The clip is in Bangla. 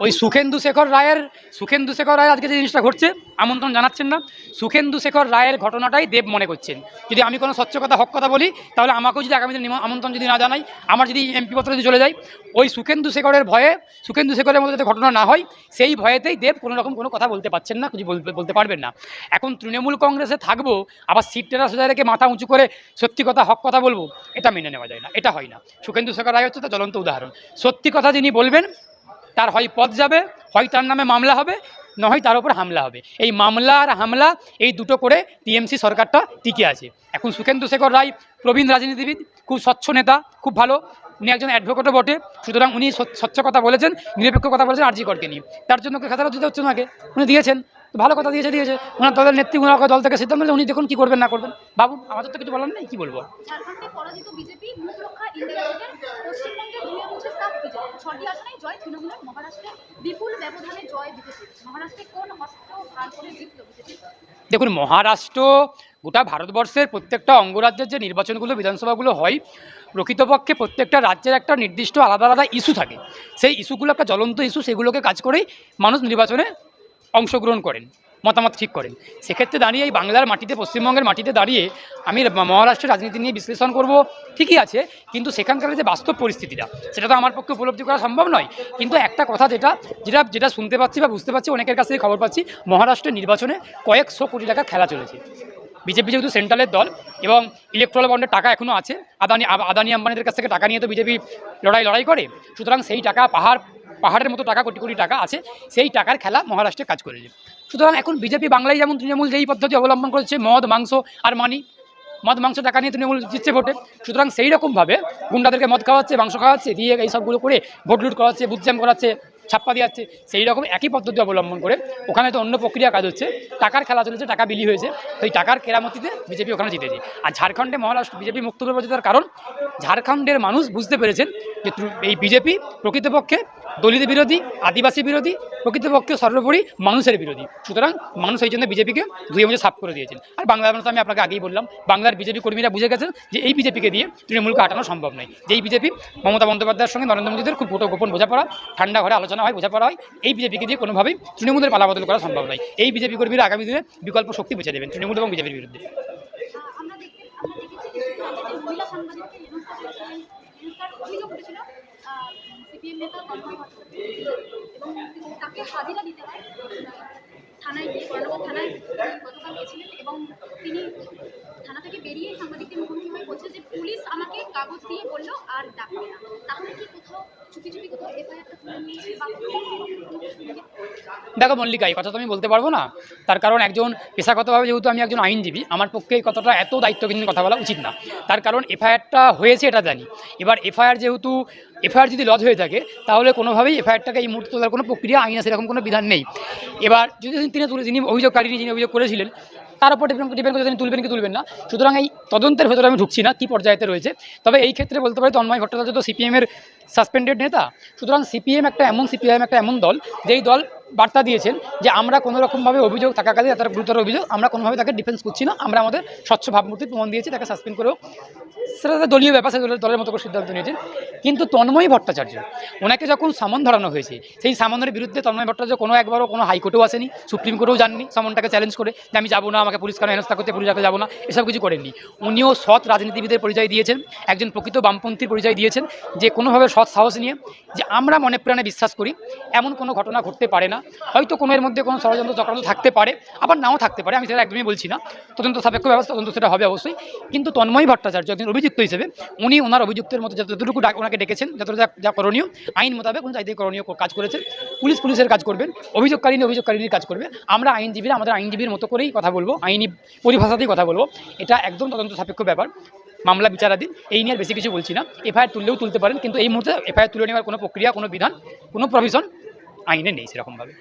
ওই সুখেন্দু শেখর রায়ের, সুখেন্দু শেখর রায় আজকে যে জিনিসটা ঘটছে, আমন্ত্রণ জানাচ্ছেন না। সুখেন্দু শেখর রায়ের ঘটনাটাই দেব মনে করছেন। যদি আমি কোনো স্বচ্ছ কথা, হক কথা বলি, তাহলে আমাকেও যদি আগামী দিনে আমন্ত্রণ যদি না জানাই, আমার যদি এমপি পত্র যদি চলে যায় ওই সুখেন্দু শেখরের ভয়ে, সুখেন্দু শেখরের মধ্যে যাতে ঘটনা না হয়, সেই ভয়েতেই দেব কোনো রকম কোনো কথা বলতে পারছেন না, কিছু বলতে পারবেন না। এখন তৃণমূল কংগ্রেসে থাকব, আবার সিট টেরা সোজা রেখে মাথা উঁচু করে সত্যি কথা, হক কথা বলব, এটা মেনে নেওয়া যায় না, এটা হয় না। সুখেন্দু শেখর রায় হচ্ছে তার জ্বলন্ত উদাহরণ। সত্যি কথা যিনি বলবেন তার হয় পদ যাবে, হয় তার নামে মামলা হবে নয় তার উপর হামলা হবে। এই মামলা আর হামলা, এই দুটো করে টিএমসি সরকারটা টিকে আছে। এখন সুখেন্দু শেখর রায়, প্রবীণ রাজনীতিবিদ, খুব স্বচ্ছ নেতা, খুব ভালো। উনি একজন অ্যাডভোকেটও বটে। সুতরাং উনি স্বচ্ছ- কথা বলেছেন, নিরপেক্ষ কথা বলেছেন, আরজি করকে নিয়ে। তার জন্য খেতাটা দিতে হচ্ছে ওনাকে উনি দিয়েছেন। তো ভালো কথা দিয়েছে দিয়েছে। ওনার দলের নেত্রী ওনাকে দল থেকে সিদ্ধান্ত উনি দেখুন কী করবেন না করবেন। বাবু আমাদের তো কিছু বলার নেই কী বলব? দেখুন মহারাষ্ট্র গোটা ভারতবর্ষের প্রত্যেকটা অঙ্গরাজ্যের যে নির্বাচনগুলো বিধানসভাগুলো হয় প্রকৃতপক্ষে প্রত্যেকটা রাজ্যের একটা নির্দিষ্ট আলাদা আলাদা ইস্যু থাকে। সেই ইস্যুগুলো একটা জ্বলন্ত ইস্যু সেগুলোকে কাজ করেই মানুষ নির্বাচনে অংশগ্রহণ করেন, মতামত ঠিক করেন। সেক্ষেত্রে দাঁড়িয়ে এই বাংলার মাটিতে, পশ্চিমবঙ্গের মাটিতে দাঁড়িয়ে আমি মহারাষ্ট্রের রাজনীতি নিয়ে বিশ্লেষণ করব, ঠিকই আছে, কিন্তু সেখানকার যে বাস্তব পরিস্থিতিটা, সেটা তো আমার পক্ষে উপলব্ধি করা সম্ভব নয়। কিন্তু একটা কথা যেটা যেটা যেটা শুনতে পাচ্ছি বা বুঝতে পারছি অনেকের কাছ থেকে খবর পাচ্ছি মহারাষ্ট্রের নির্বাচনে কয়েকশো কোটি টাকা খেলা চলেছে। বিজেপি যেহেতু সেন্ট্রালের দল এবং ইলেকট্রাল বন্ডের টাকা এখনও আছে, আদানি আদানি আম্বানিদের কাছ থেকে টাকা নিয়ে তো বিজেপি লড়াই লড়াই করে, সুতরাং সেই টাকা পাহাড় পাহাড়ের মতো টাকা, কোটি কোটি টাকা আছে, সেই টাকার খেলা মহারাষ্ট্রে কাজ করেছে সুতরাং এখন বিজেপি বাংলায় যেমন তৃণমূল যেই পদ্ধতি অবলম্বন করেছে, মদ, মাংস আর মানি, মদ, মাংস, টাকা নিয়ে তৃণমূল জিতছে ভোটে, সুতরাং সেই রকমভাবে গুন্ডাদেরকে মদ খাওয়াচ্ছে, মাংস খাওয়াচ্ছে, দিয়ে এই সবগুলো করে ভোট লুট করাচ্ছে বুথ জ্যাম করাচ্ছে, ছাপ্পা দিয়াচ্ছে সেই রকম একই পদ্ধতি অবলম্বন করে ওখানে তো অন্য প্রক্রিয়া কাজ হচ্ছে, টাকার খেলা চলেছে, টাকা বিলি হয়েছে সেই টাকার কেরামতিতে বিজেপি ওখানে জিতেছে আর ঝাড়খণ্ডে মহারাষ্ট্র বিজেপি মুক্ত করে কারণ, ঝাড়খণ্ডের মানুষ বুঝতে পেরেছেন যে এই বিজেপি প্রকৃতপক্ষে দলিত বিরোধী, আদিবাসী বিরোধী, প্রকৃতপক্ষে সর্বোপরি মানুষের বিরোধী। সুতরাং মানুষ এই জন্য বিজেপিকে ধুয়ে মুছে সাফ করে দিয়েছেন। আর বাংলার মানুষ আমি আপনাকে আগেই বললাম, বাংলার বিজেপি কর্মীরা বুঝে গেছেন যে এই বিজেপিকে দিয়ে তৃণমূলকে আটানো সম্ভব নয়। যেই বিজেপি মমতা বন্দ্যোপাধ্যায়ের সঙ্গে নরেন্দ্র মোদীদের খুব গোটো গোপন বোঝাপড়া, ঠান্ডা ঘরে আলোচনা হয়, বোঝাপড়া হয়, এই বিজেপিকে দিয়ে কোনোভাবেই তৃণমূলের পালাবদল করা সম্ভব নয়। এই বিজেপি কর্মীরা আগামী দিনে বিকল্প শক্তি বুঝে দেবেন, তৃণমূল এবং বিজেপির বিরুদ্ধে। সাংবাদিককে অভিযোগ এবং তাকে হাজিরা দিতে হয় থানায় গিয়ে থানায় গতকাল গিয়েছিলেন এবং তিনি থানা থেকে বেরিয়ে সাংবাদিকদের মুখোমুখি হয়ে বলছে যে, পুলিশ আমাকে কাগজ দিয়ে বলল আর ডাকবে না। তাহলে কি কোথাও চুপি চুপি কোথাও এফআইআরটা তুলে নিয়েছে বা? দেখো মল্লিকা এই কথা তো আমি বলতে পারব না। তার কারণ একজন পেশাগতভাবে যেহেতু আমি একজন আইনজীবী, আমার পক্ষে এই কথাটা এত দায়িত্বহীন কথা বলা উচিত না। তার কারণ এফআইআরটা হয়েছে এটা জানি। এবার এফআইআর যেহেতু এফআইআর যদি লজ হয়ে থাকে, তাহলে কোনোভাবেই এফআইআরটাকে এই মুহূর্তে তোলার কোনো প্রক্রিয়া আইন আছে, এরকম কোনো বিধান নেই। এবার যদি তিনি তুলে যিনি অভিযোগকারী, যিনি অভিযোগ করেছিলেন, তার উপর ডিপেন্ড ডিপেন্ড করে তিনি তুলবেন কি তুলবেন না? সুতরাং এই তদন্তের ভেতরে আমি ঢুকছি না, কী পর্যায়েতে রয়েছে। তবে এই ক্ষেত্রে বলতে পারি তন্ময় ভট্টাচার্য তো সিপিএমের সাসপেন্ডেড নেতা। সুতরাং সিপিএম একটা এমন সিপিআইএম একটা এমন দল, যেই দল বার্তা দিয়েছেন যে আমরা কোনো রকমভাবে অভিযোগ থাকাকালীন তার গুরুতর অভিযোগ, আমরা কোনোভাবে তাকে ডিফেন্স করছি না, আমরা আমাদের স্বচ্ছ ভাবমূর্তির প্রমাণ দিয়েছি, তাকে সাসপেন্ড করেও। সেটা তাদের দলীয় ব্যাপার দলের মতো করে সিদ্ধান্ত নিয়েছেন। কিন্তু তন্ময় ভট্টাচার্য, ওনাকে যখন সামন ধরানো হয়েছে, সেই সামনের বিরুদ্ধে তন্ময় ভট্টাচার্য কোনো একবারও কোনো হাইকোর্টেও আসেনি, সুপ্রিম কোর্টেও যাননি, সামনটাকে চ্যালেঞ্জ করে যে আমি যাব না, আমাকে পুলিশ কেন হেনস্থা করতে, পুলিশ যাব না, এসব কিছু করেননি। উনিও সৎ রাজনীতিবিদের পরিচয় দিয়েছেন, একজন প্রকৃত বামপন্থীর পরিচয় দিয়েছেন, যে কোনোভাবে সৎ সাহস নিয়ে, যে আমরা মনে প্রাণে বিশ্বাস করি, এমন কোনো ঘটনা ঘটতে পারে না। হয়তো কোনো এর মধ্যে কোনো ষড়যন্ত্র, চক্রান্ত থাকতে পারে, আবার নাও থাকতে পারে, আমি সেটা একদমই বলছি না। তদন্ত সাপেক্ষ ব্যবস্থা, তদন্ত সেটা হবে অবশ্যই। কিন্তু তন্ময় ভট্টাচার্য একজন অভিযুক্ত হিসেবে, উনি ওনার অভিযুক্তের মতো যতটুকু ওনাকে ডেকেছেন, যতটা যা- যা করণীয়, আইন মোতাবেক উনি চাইতে করণীয় কাজ করেছেন। পুলিশ পুলিশের কাজ করবেন, অভিযোগকারী অভিযোগকারীর কাজ করবে। আমরা আইনজীবীরা, আমাদের আইনজীবীর মতো করেই কথা বলব, আইনি পরিভাষাতেই কথা বলব। এটা একদম তদন্ত সাপেক্ষ ব্যাপার, মামলা বিচারাধীন, এই নিয়ে বেশি কিছু বলছি না। এফআইআর তুললেও তুলতে পারেন, কিন্তু এই মুহূর্তে এফআইআর তুলে নেওয়ার কোনো প্রক্রিয়া, কোনো বিধান, কোনো প্রভিশন আইনে নেই সেরকমভাবে।